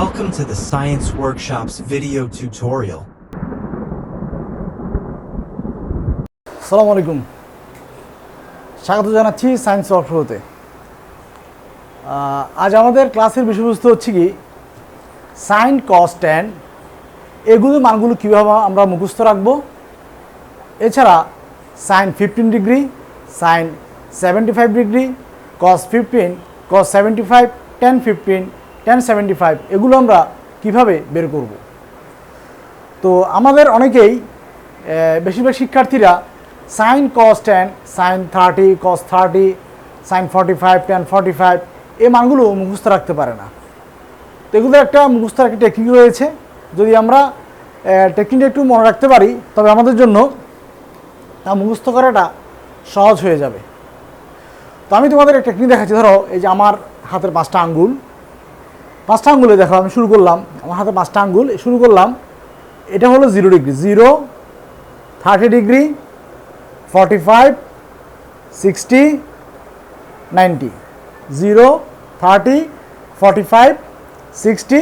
Welcome to the Science Workshop's video tutorial. সালাম আলাইকুম। স্বাগত জানাচ্ছি সায়েন্স ওয়ার্কশপতে আজ আমাদের ক্লাসের বিষয়বস্তু হচ্ছে কি, সাইন, কস, ট্যান এগুলো মানগুলো কীভাবে আমরা মুখস্থ রাখব? এছাড়া, sine fifteen degree, sine seventy five degree, cos fifteen, cos seventy five tan fifteen tan seventy five এগুলো আমরা কীভাবে বের করব? তো আমাদের অনেকেই বেশিরভাগ শিক্ষার্থীরা sine cos tan sine thirty cos thirty sine forty five tan forty five এই মানগুলো মুখস্থ রাখতে পারে না। তো এগুলো একটা মুখস্থ একটা টেকনিক রয়েছে। যদি আমরা টেকনিকটা একটু মনে রাখতে পারি, তবে আমাদের জন্য তা মুখস্থ করাটা সহজ হয়ে যাবে। তো আমি তোমাদের একটা টেকনিক দেখাচ্ছি। ধরো, এই যে আমার হাতের পাঁচটা আঙ্গুল। পাঁচটা আঙ্গুলে দেখো, আমি শুরু করলাম। আমার হাতে পাঁচটা আঙ্গুল শুরু করলাম। এটা হলো zero degree zero thirty degree forty five sixty ninety zero thirty forty five sixty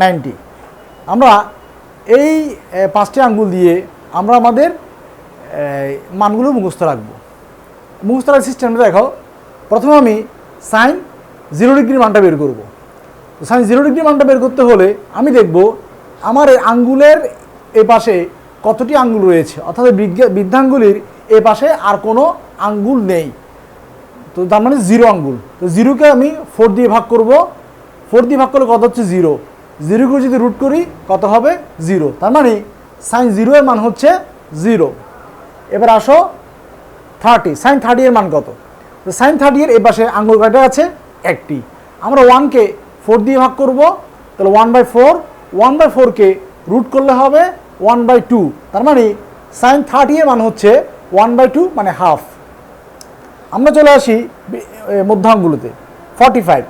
ninety আমরা এই পাঁচটি আঙ্গুল দিয়ে আমরা আমাদের মানগুলো মুখস্থ রাখব। মুখস্থ রাখার সিস্টেমটা দেখো। প্রথমে আমি সাইন জিরো ডিগ্রির মানটা বের করব। সাইন জিরো ডিগ্রি মানটা বের করতে হলে আমি দেখব আমার আঙ্গুলের এ পাশে কতটি আঙ্গুল রয়েছে। অর্থাৎ বৃদ্ধাঙ্গুলির এ পাশে আর কোনো আঙ্গুল নেই। তো তার মানে জিরো আঙ্গুল। তো জিরোকে আমি ফোর দিয়ে ভাগ করব। ফোর দিয়ে ভাগ করলে কত হচ্ছে জিরো? জিরোকে যদি রুট করি, কত হবে জিরো? তার মানে সাইন জিরো এর মান হচ্ছে জিরো। এবার আসো থার্টি। সাইন থার্টি এর মান কত? তো সাইন থার্টি এর এ পাশে আঙ্গুল কয়টা আছে? একটি। আমরা ওয়ানকে ফোর দিয়ে ভাগ করব তাহলে one by four one by ফোরকে রুট করলে হবে ওয়ান বাই টু তার মানে সাইন থার্টি এর মান হচ্ছে ওয়ান বাই টু মানে হাফ আমরা চলে আসি বি- এ, মধ্য আঙ্গুলতে ফর্টি ফাইভ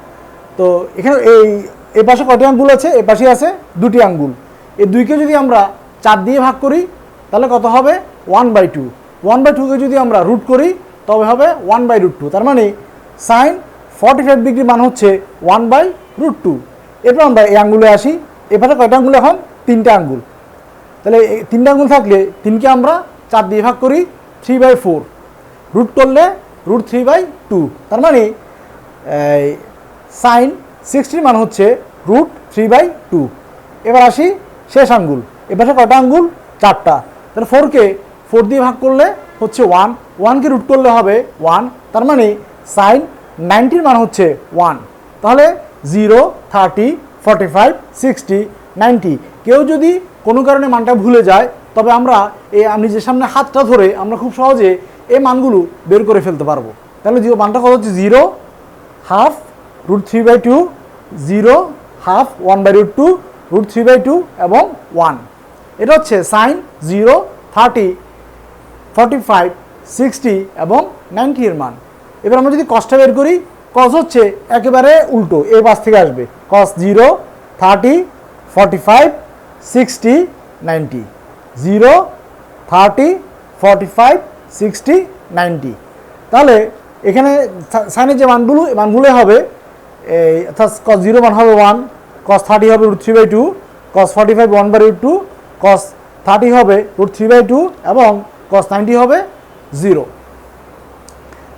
তো এখানে এই এ পাশে কটি আঙ্গুল আছে? এ পাশে আছে দুটি আঙ্গুল। এই দুইকে যদি আমরা চার দিয়ে ভাগ করি তাহলে কত হবে? One by two one by টুকে যদি আমরা রুট করি তবে হবে ওয়ান বাই রুট টু তার মানে সাইন ফর্টি ফাইভ ডিগ্রি মান হচ্ছে ওয়ান বাই রুট টু এরপর আমরা এই আঙ্গুলে আসি। এ পাশে কয়টা আঙ্গুল এখন? তিনটা আঙ্গুল। তাহলে তিনটা আঙ্গুল থাকলে তিনকে আমরা চার দিয়ে ভাগ করি থ্রি বাই ফোর রুট করলে রুট থ্রি বাই টু তার মানে সাইন সিক্সটির মান হচ্ছে রুট থ্রি বাই টু এবার আসি শেষ আঙ্গুল। এবারে কয়টা আঙ্গুল? চারটা। তাহলে ফোরকে ফোর দিয়ে ভাগ করলে হচ্ছে ওয়ান ওয়ানকে রুট করলে হবে ওয়ান তার মানে সাইন নাইনটির মান হচ্ছে ওয়ান তাহলে zero thirty forty five sixty ninety কেউ যদি কোনো কারণে মানটা ভুলে যায়, তবে আমরা এই আমি যে সামনে হাতটা ধরে আমরা খুব সহজে এই মানগুলো বের করে ফেলতে পারব। তাহলে জিরো, মানটা কত হচ্ছে? Zero half root three by two zero half one by root two root three by two এবং ওয়ান এটা হচ্ছে sine zero thirty forty five sixty এবং নাইনটি মান। এবার আমরা যদি কসটা বের করি কস হচ্ছে একেবারে উল্টো এই পাশ থেকে আসবে। Cos zero thirty forty five sixty ninety zero thirty forty five sixty ninety তাহলে এখানে সাইনের যে মানগুলো মানগুলো হবে, এই অর্থাৎ কস জিরো মান হবে ওয়ান কস থার্টি হবে root three by two cos forty five one by root two cos thirty হবে রুট থ্রি বাই টু এবং কস নাইনটি হবে জিরো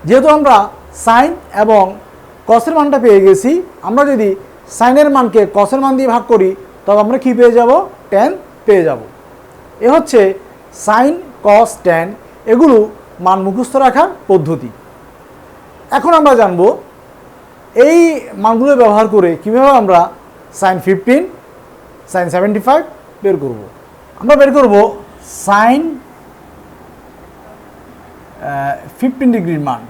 যেহেতু আমরা সাইন এবং কসের মানটা পেয়ে গেছি, আমরা যদি সাইনের মানকে কসের মান দিয়ে ভাগ করি, তবে আমরা কি পেয়ে যাব? টেন পেয়ে যাব। এ হচ্ছে সাইন কস টেন এগুলো মান মুখস্থ রাখার পদ্ধতি। এখন আমরা জানব এই মানগুলো ব্যবহার করে কীভাবে আমরা sine fifteen sine seventy five বের করব। আমরা বের করব সাইন ফিফটিন ডিগ্রির মান।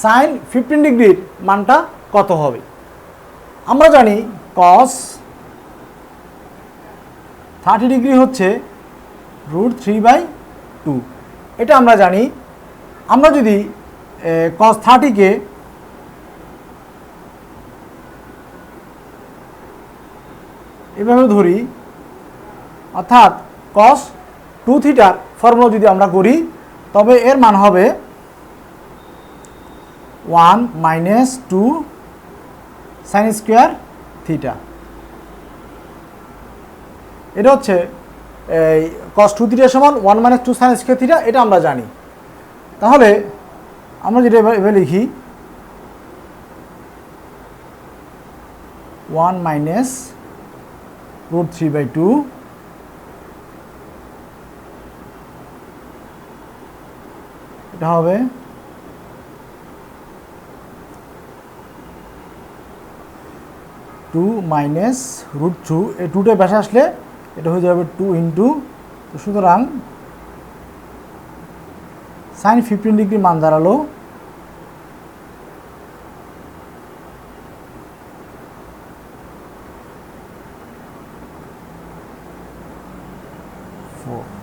সাইন ফিফটিন ডিগ্রির মানটা কত হবে? আমরা জানি কস থার্টি ডিগ্রি হচ্ছে রুট থ্রি বাই টু এটা আমরা জানি, আমরা যদি কস থার্টিকে এভাবে ধরি, অর্থাৎ কস টু থিটার ফর্মুলা যদি আমরা করি, তবে এর মান হবে one minus two sine square theta. এটা হচ্ছে, এই কস টু থিটা সমান one minus two sine square theta এটা আমরা জানি। তাহলে আমরা যেটা এবার লিখি one minus root three by two এটা হবে টু মাইনাস রুট টু এই টুটা বেসে আসলে এটা হয়ে যাবে টু ইন্টু সুতরাং সাইন ফিফটিন ডিগ্রি মান দাঁড়াল four.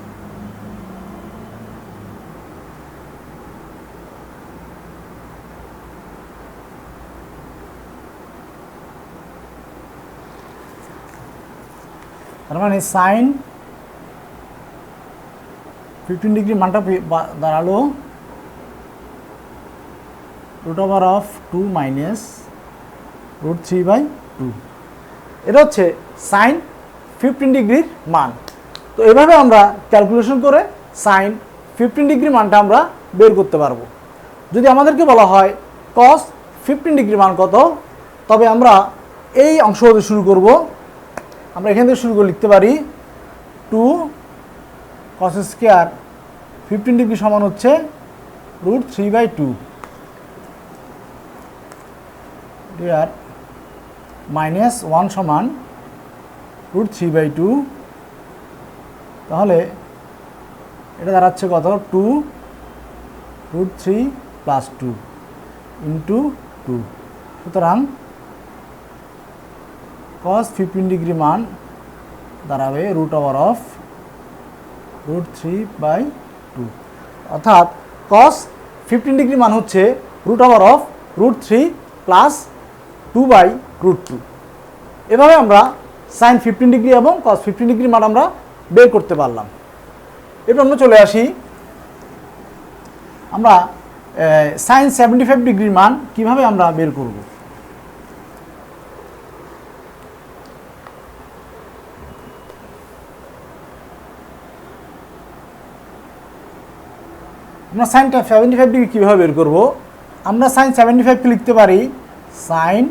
তার মানে সাইন ফিফটিন ডিগ্রি মানটা দাঁড়াল root over of two minus root three by two এটা হচ্ছে সাইন ফিফটিন ডিগ্রির মান। তো এভাবে আমরা ক্যালকুলেশন করে সাইন ফিফটিন ডিগ্রি মানটা আমরা বের করতে পারব। যদি আমাদেরকে বলা হয় কস ফিফটিন ডিগ্রি মান কত, তবে আমরা এই অংশ হতে শুরু করব আমরা এখান থেকে শুরু করে লিখতে পারি two cos square fifteen degree সমান হচ্ছে রুট থ্রি বাই টু ডিয়ার মাইনাস ওয়ান সমান রুট থ্রি বাই টু তাহলে এটা দাঁড়াচ্ছে কত? Two root three plus two into two সুতরাং কস ফিফটিন ডিগ্রি মান দাঁড়াবে root over of root three by two অর্থাৎ কস ফিফটিন ডিগ্রি মান হচ্ছে root over of root three plus two by root two এভাবে আমরা সাইন ফিফটিন ডিগ্রি এবং কস fifteen degree মান আমরা বের করতে পারলাম। এরপর আমরা চলে আসি। আমরা সাইন সেভেন্টি ফাইভ ডিগ্রির মান কীভাবে আমরা বের করব? আমরা সাইনটা সেভেন্টি ফাইভ ডিগ্রি কীভাবে বের করব? আমরা সাইন সেভেন্টি ফাইভকে লিখতে পারি sine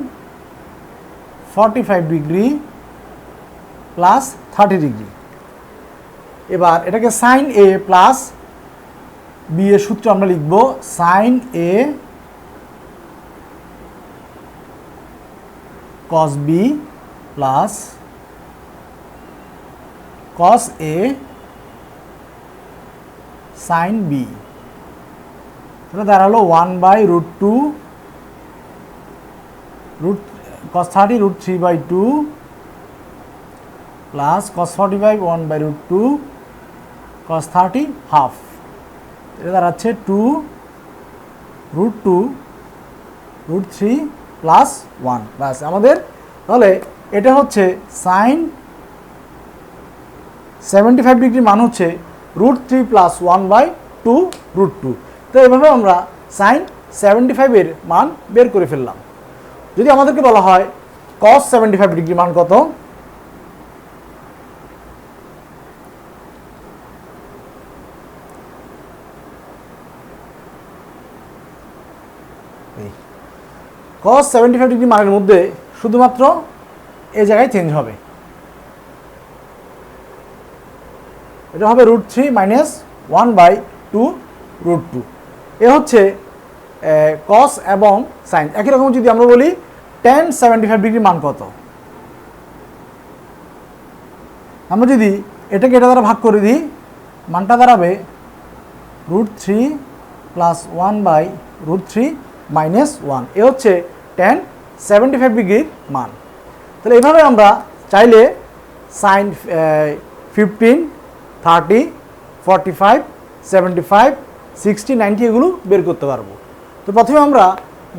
forty five degree plus thirty degree. এবার এটাকে সাইন এ প্লাস বি এর সূত্র আমরা লিখব sine A cos B plus cos A sine B তাহলে দাঁড়াল one by root two root cos thirty root three by two plus cos forty five one by root two cos thirty half এটা দাঁড়াচ্ছে two root two root three plus one plus আমাদের তাহলে এটা হচ্ছে sign seventy five degree মান হচ্ছে root three plus one by two root two তো এভাবে আমরা সাইন সেভেন্টি ফাইভের মান বের করে ফেললাম। যদি আমাদেরকে বলা হয় কস সেভেন্টি ফাইভ ডিগ্রি মান কত? কস সেভেন্টি ফাইভ ডিগ্রি মানের মধ্যে শুধুমাত্র এই জায়গায় চেঞ্জ হবে। এটা হবে root three minus one by two root two এ হচ্ছে কস এবং সাইন একই রকম যদি আমরা বলি টেন সেভেন্টি ফাইভ ডিগ্রি মান কত? আমরা যদি এটাকে এটা দ্বারা ভাগ করে দিই, মানটা দাঁড়াবে root three plus one by root three minus one এ হচ্ছে টেন সেভেন্টি ফাইভ ডিগ্রির মান। তাহলে এইভাবে আমরা চাইলে sine fifteen thirty forty five seventy five sixty, ninety এগুলো বের করতে পারব। তো প্রথমে আমরা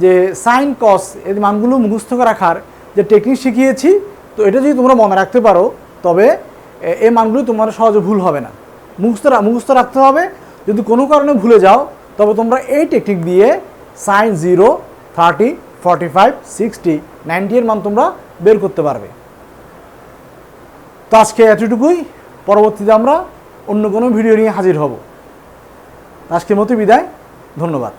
যে সাইন, কস এই মানগুলো মুখস্থ রাখার যে টেকনিক শিখিয়েছি, তো এটা যদি তোমরা মনে রাখতে পারো, তবে এই মানগুলো তোমার সহজে ভুল হবে না। মুখস্থ মুখস্থ রাখতে হবে। যদি কোনো কারণে ভুলে যাও, তবে তোমরা এই টেকনিক দিয়ে sine zero, thirty, forty five, sixty, ninety এর মান তোমরা বের করতে পারবে। তো আজকে এতটুকুই। পরবর্তীতে আমরা অন্য কোনো ভিডিও নিয়ে হাজির হব। আজকের মতো বিদায় ধন্যবাদ।